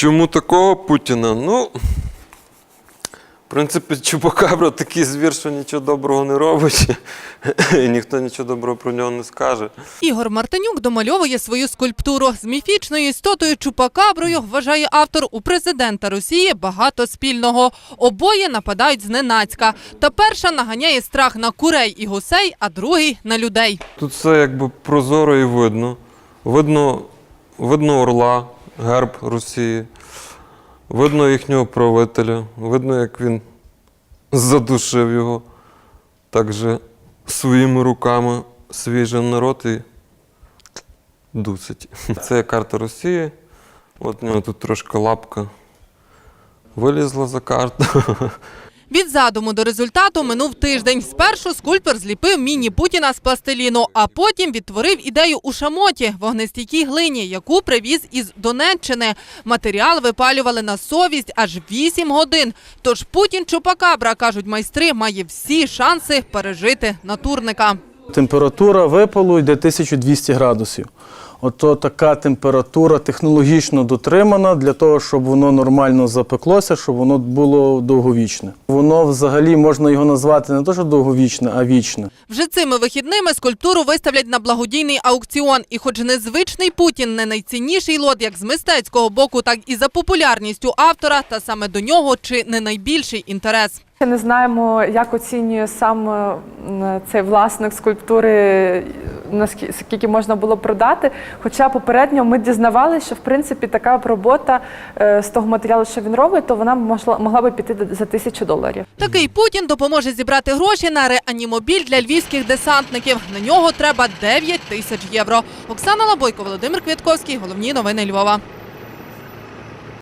Чому такого Путіна? Ну, в принципі, Чупакабра такий звір, що нічого доброго не робить, і ніхто нічого доброго про нього не скаже. Ігор Мартинюк домальовує свою скульптуру з міфічною істотою Чупакаброю. Вважає автор у президента Росії багато спільного. Обоє нападають зненацька. Та перша наганяє страх на курей і гусей, а другий на людей. Тут все якби прозоро і видно. Видно, видно орла, герб Росії, видно їхнього правителя, видно, як він задушив його так же своїми руками свій же народ і дусить. Це карта Росії. От у нього тут трошки лапка вилізла за карту. Від задуму до результату минув тиждень. Спершу скульптор зліпив міні-Путіна з пластиліну, а потім відтворив ідею у шамоті – вогнестійкій глині, яку привіз із Донеччини. Матеріал випалювали на совість аж 8 годин. Тож Путін Чупакабра, кажуть майстри, має всі шанси пережити натурника. Температура випалу йде 1200 градусів. Ото така температура технологічно дотримана для того, щоб воно нормально запеклося, щоб воно було довговічне. Воно взагалі можна його назвати не то, що довговічне, а вічне. Вже цими вихідними скульптуру виставлять на благодійний аукціон. І хоч незвичний Путін не найцінніший лот як з мистецького боку, так і за популярністю автора, та саме до нього чи не найбільший інтерес. Не знаємо, як оцінює сам е, цей власник скульптури, наскільки скільки можна було продати. Хоча попередньо ми дізнавалися, що в принципі така робота е, з того матеріалу, що він робить, то вона могла, могла би піти за тисячу доларів. Такий Путін допоможе зібрати гроші на реанімобіль для львівських десантників. На нього треба 9 тисяч євро. Оксана Лабойко, Володимир Квітковський. Головні новини Львова.